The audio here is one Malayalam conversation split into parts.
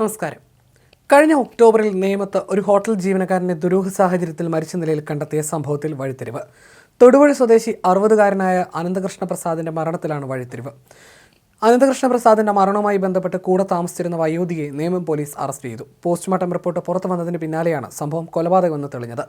നമസ്കാരം. കഴിഞ്ഞ ഒക്ടോബറിൽ നേമത്ത് ഒരു ഹോട്ടൽ ജീവനക്കാരനെ ദുരൂഹ സാഹചര്യത്തിൽ മരിച്ച നിലയിൽ കണ്ടെത്തിയ സംഭവത്തിൽ വഴിത്തിരിവ്. തൊടുപുഴ സ്വദേശി അറുപതുകാരനായ അനന്തകൃഷ്ണ പ്രസാദിന്റെ മരണത്തിലാണ് വഴിത്തിരിവ്. അനന്തകൃഷ്ണ പ്രസാദിന്റെ മരണവുമായി ബന്ധപ്പെട്ട് കൂടെ താമസിച്ചിരുന്ന വയോധിയെ നേമം പോലീസ് അറസ്റ്റ് ചെയ്തു. പോസ്റ്റ്മോർട്ടം റിപ്പോർട്ട് പുറത്തു വന്നതിന് പിന്നാലെയാണ് സംഭവം കൊലപാതകമെന്ന് തെളിഞ്ഞത്.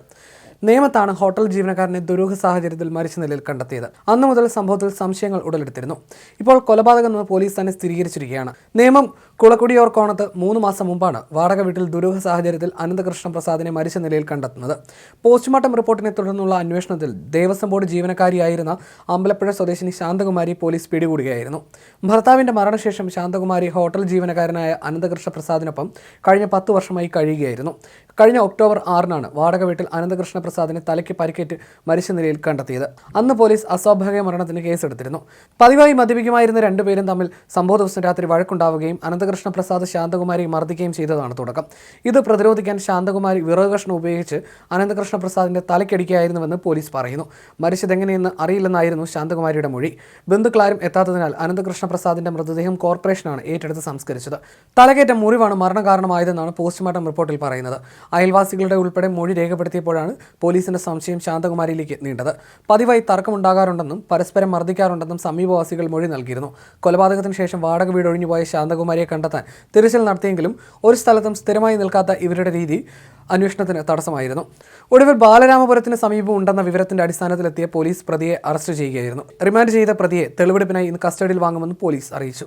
നേമത്താണ് ഹോട്ടൽ ജീവനക്കാരനെ ദുരൂഹ സാഹചര്യത്തിൽ മരിച്ച നിലയിൽ കണ്ടെത്തിയത്. അന്നു മുതൽ സംഭവത്തിൽ സംശയങ്ങൾ ഉടലെടുത്തിരുന്നു. ഇപ്പോൾ കൊലപാതകമെന്ന് പോലീസ് തന്നെ സ്ഥിരീകരിച്ചിരിക്കുകയാണ്. നിയമം കുളക്കുടിയോർ കോണത്ത് മൂന്ന് മാസം മുമ്പാണ് വാടക വീട്ടിൽ ദുരൂഹ സാഹചര്യത്തിൽ അനന്തകൃഷ്ണ പ്രസാദിനെ മരിച്ച നിലയിൽ കണ്ടെത്തുന്നത്. പോസ്റ്റ്മോർട്ടം റിപ്പോർട്ടിനെ തുടർന്നുള്ള അന്വേഷണത്തിൽ ദേവസ്വം ബോർഡ് ജീവനക്കാരിയായിരുന്ന അമ്പലപ്പുഴ സ്വദേശിനി ശാന്തകുമാരി പോലീസ് പിടികൂടുകയായിരുന്നു. ഭർത്താവിന്റെ മരണശേഷം ശാന്തകുമാരി ഹോട്ടൽ ജീവനക്കാരനായ അനന്തകൃഷ്ണ പ്രസാദിനൊപ്പം കഴിഞ്ഞ പത്ത് വർഷമായി കഴിയുകയായിരുന്നു. കഴിഞ്ഞ ഒക്ടോബർ ആറിനാണ് വാടക വീട്ടിൽ അനന്തകൃഷ്ണ പ്രസാദിനെ തലയ്ക്ക് പരിക്കേറ്റ് മരിച്ച നിലയിൽ കണ്ടെത്തിയത്. അന്ന് പോലീസ് അസ്വാഭാവിക മരണത്തിന് കേസെടുത്തിരുന്നു. പതിവായി മദ്യപിക്കുമായിരുന്ന രണ്ടുപേരും തമ്മിൽ സംഭവ ദിവസം രാത്രി വഴക്കുണ്ടാവുകയും അനന്തകൃഷ്ണ പ്രസാദ് ശാന്തകുമാരി മർദ്ദിക്കുകയും ചെയ്തതാണ് തുടക്കം. ഇത് പ്രതിരോധിക്കാൻ ശാന്തകുമാരി വിറകകഷ്ണം ഉപയോഗിച്ച് അനന്തകൃഷ്ണ പ്രസാദിന്റെ തലയ്ക്കടിക്കുകയായിരുന്നുവെന്ന് പോലീസ് പറയുന്നു. മരിച്ചതെങ്ങനെയെന്ന് അറിയില്ലെന്നായിരുന്നു ശാന്തകുമാരിയുടെ മൊഴി. ബന്ധുക്കളാരും എത്താത്തതിനാൽ അനന്തകൃഷ്ണ പ്രസാദിന്റെ മൃതദേഹം കോർപ്പറേഷനാണ് ഏറ്റെടുത്ത് സംസ്കരിച്ചത്. തലകേറ്റ മുറിവാണ് മരണകാരണമായതെന്നാണ് പോസ്റ്റ്മോർട്ടം റിപ്പോർട്ടിൽ പറയുന്നത്. അയൽവാസികളുടെ ഉൾപ്പെടെ മൊഴി രേഖപ്പെടുത്തിയപ്പോഴാണ് പോലീസിന്റെ സംശയം ശാന്തകുമാരിയിലേക്ക് നീണ്ടത്. പതിവായി തർക്കമുണ്ടാകാറുണ്ടെന്നും പരസ്പരം മർദ്ദിക്കാറുണ്ടെന്നും സമീപവാസികൾ മൊഴി നൽകിയിരുന്നു. കൊലപാതകത്തിന് ശേഷം വാടക വീട് ഒഴിഞ്ഞുപോയ ശാന്തകുമാരിയെ കണ്ടെത്താൻ തിരച്ചിൽ നടത്തിയെങ്കിലും ഒരു സ്ഥലത്തും സ്ഥിരമായി നിൽക്കാത്ത ഇവരുടെ രീതി അന്വേഷണത്തിന് തടസ്സമായിരുന്നു. ഒടുവിൽ ബാലരാമപുരത്തിന് സമീപം ഉണ്ടെന്ന വിവരത്തിന്റെ അടിസ്ഥാനത്തിലെത്തിയ പോലീസ് പ്രതിയെ അറസ്റ്റ് ചെയ്യുകയായിരുന്നു. റിമാൻഡ് ചെയ്ത പ്രതിയെ തെളിവെടുപ്പിനായി ഇന്ന് കസ്റ്റഡിയിൽ വാങ്ങുമെന്ന് പോലീസ് അറിയിച്ചു.